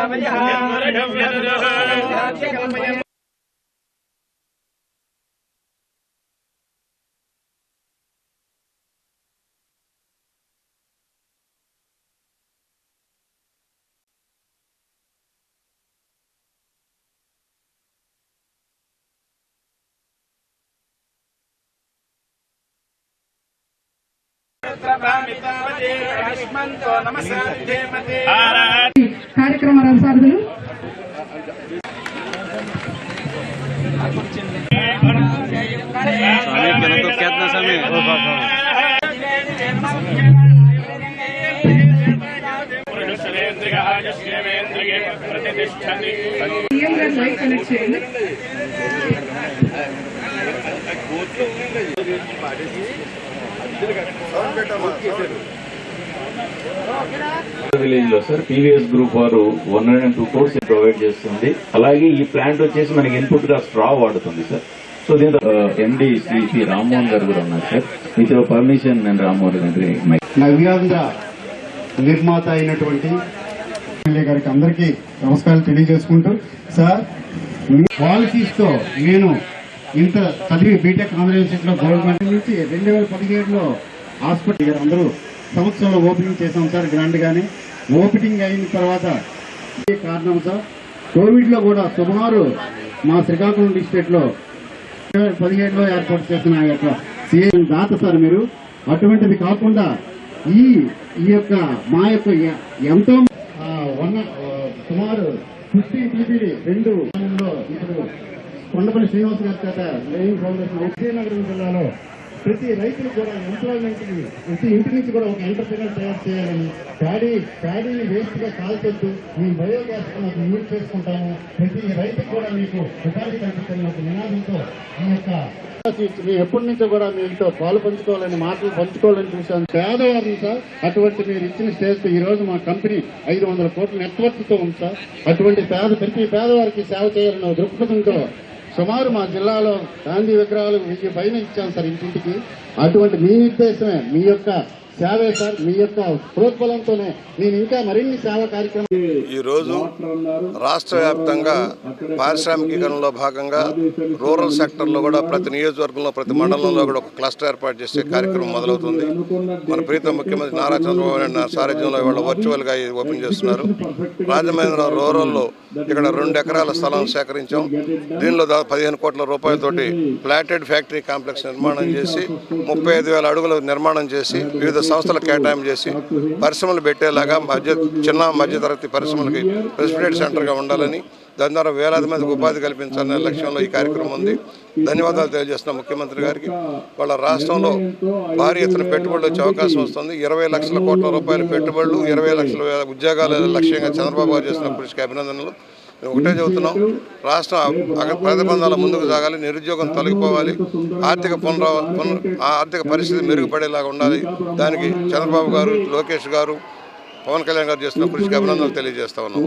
కార్యక్రమ రథసారథులు ప్రతిష్టతి సీఎం గారు మైక్ కనెక్ట్ చేయండి విలేజ్లో సార్ పీవీఎస్ గ్రూప్ వారు one hundred and two course provide చేస్తుంది. అలాగే ఈ ప్లాంట్ వచ్చేసి మనకి ఇన్పుట్గా స్ట్రా వాడుతుంది సార్. సో దీంతో ఎండి శ్రీ పి రామ్మోహన్ గారు కూడా ఉన్నారు సార్. మీతో పర్మిషన్ నేను రామ్మోహన్ గారి నవ్యాంధ్ర నిర్మాత అయినటువంటి ఎమ్మెల్యే గారికి అందరికీ నమస్కారాలు తెలియజేసుకుంటూ సార్ మీ పాలసీస్తో నేను ఇంత చదివి బీటెక్ ఆంధ్ర యూనివర్సిటీలో గవర్నమెంట్ నుంచి రెండు వేల పదిహేడులో హాస్పిటల్ గారు అందరూ సంవత్సరంలో ఓపెనింగ్ చేశాం సార్ గ్రాండ్ గానే ఓపెనింగ్ అయిన తర్వాత కారణం సార్? కోవిడ్లో కూడా సుమారు మా శ్రీకాకుళం డిస్ట్రిక్ట్లో పదిహేడులో ఏర్పాటు చేసిన ఆ యొక్క సీఎం దాత సార్ మీరు. అటువంటిది కాకుండా ఈ ఈ యొక్క మా యొక్క ఎంతో వన్ సుమారు ఫిఫ్టీ టీబీడీ రెండు ఇప్పుడు కొండపల్లి శ్రీనివాస్ గారి చేత లేయింగ్ ఫౌండేషన్ విజయనగరం జిల్లాలో ప్రతి రైతులు కూడా ఎంప్లాయ్మెంట్ ప్రతి ఇంటి నుంచి కూడా ఒక ఎంటర్ప్రినర్ తయారు చేయాలని ప్యాడీ ప్యాడీని వేస్ట్గా కాల్చొద్దు మీ బయోగ్యాస్ మాకు యూజ్ చేసుకుంటాము. ప్రతి రైతు కూడా మీకు ఉపాధి కల్పించాలని ఒక నినాదంతో ఈ యొక్క మీ ఎప్పటి నుంచో కూడా మీతో పాలు పంచుకోవాలని మాటలు పంచుకోవాలని చూశాను. పేదవారిని సార్ అటువంటి మీరు ఇచ్చిన స్టేజ్ ఈ రోజు మా కంపెనీ ఐదు వందల కోట్ల నెట్వర్క్తో ఉంది సార్. అటువంటి పేద ప్రతి పేదవారికి సేవ చేయాలన్న దృక్పథంతో సుమారు మా జిల్లాలో గాంధీ విగ్రహాలు వెయ్యి పైన ఇచ్చాం సార్ ఇంటింటికి. అటువంటి మీ నిర్దేశమే మీ యొక్క సేవే సార్ మీ యొక్క ప్రోత్బలంతోనే నేను ఇంకా మరిన్ని సేవా కార్యక్రమాలు ఈరోజు రాష్ట్ర వ్యాప్తంగా పారిశ్రామికీకరణలో భాగంగా రూరల్ సెక్టర్లో కూడా ప్రతి నియోజకవర్గంలో ప్రతి మండలంలో కూడా ఒక క్లస్టర్ ఏర్పాటు చేసే కార్యక్రమం మొదలవుతుంది. మన ప్రీతం ముఖ్యమంత్రి నారా చంద్రబాబు నాయుడు సారథ్యంలో ఇవాళ వర్చువల్గా ఇది ఓపెన్ చేస్తున్నారు. రాజమహేంద్ర రూరల్లో ఇక్కడ రెండు ఎకరాల స్థలం సేకరించాం. దీనిలో దాదాపు పదిహేను కోట్ల రూపాయలతోటి ప్లాటెడ్ ఫ్యాక్టరీ కాంప్లెక్స్ నిర్మాణం చేసి ముప్పై ఐదు వేల అడుగుల నిర్మాణం చేసి వివిధ సంస్థలకు కేటాయింపు చేసి పరిశ్రమలు పెట్టేలాగా మధ్య చిన్న మధ్యతరగతి పరిశ్రమలకి ప్రెసిడెంట్ సెంటర్గా ఉండాలని దాని ద్వారా వేలాది మందికి ఉపాధి కల్పించాలనే లక్ష్యంలో ఈ కార్యక్రమం ఉంది. ధన్యవాదాలు తెలియజేస్తున్న ముఖ్యమంత్రి గారికి. వాళ్ళ రాష్ట్రంలో భారీ ఎత్తున పెట్టుబడులు వచ్చే అవకాశం వస్తుంది. ఇరవై లక్షల కోట్ల రూపాయల పెట్టుబడులు ఇరవై లక్షల ఉద్యోగాల లక్ష్యంగా చంద్రబాబు గారు చేసిన కృషికి అభినందనలు. ఒకటే చెబుతున్నాం రాష్ట్ర ప్రతిబంధాల ముందుకు సాగాలి నిరుద్యోగం తొలగిపోవాలి ఆర్థిక పునరా ఆ ఆర్థిక పరిస్థితి మెరుగుపడేలాగా ఉండాలి. దానికి చంద్రబాబు గారు లోకేష్ గారు పవన్ కళ్యాణ్ గారు చేస్తున్న కృషికి అభినందనలు తెలియజేస్తా ఉన్నాం.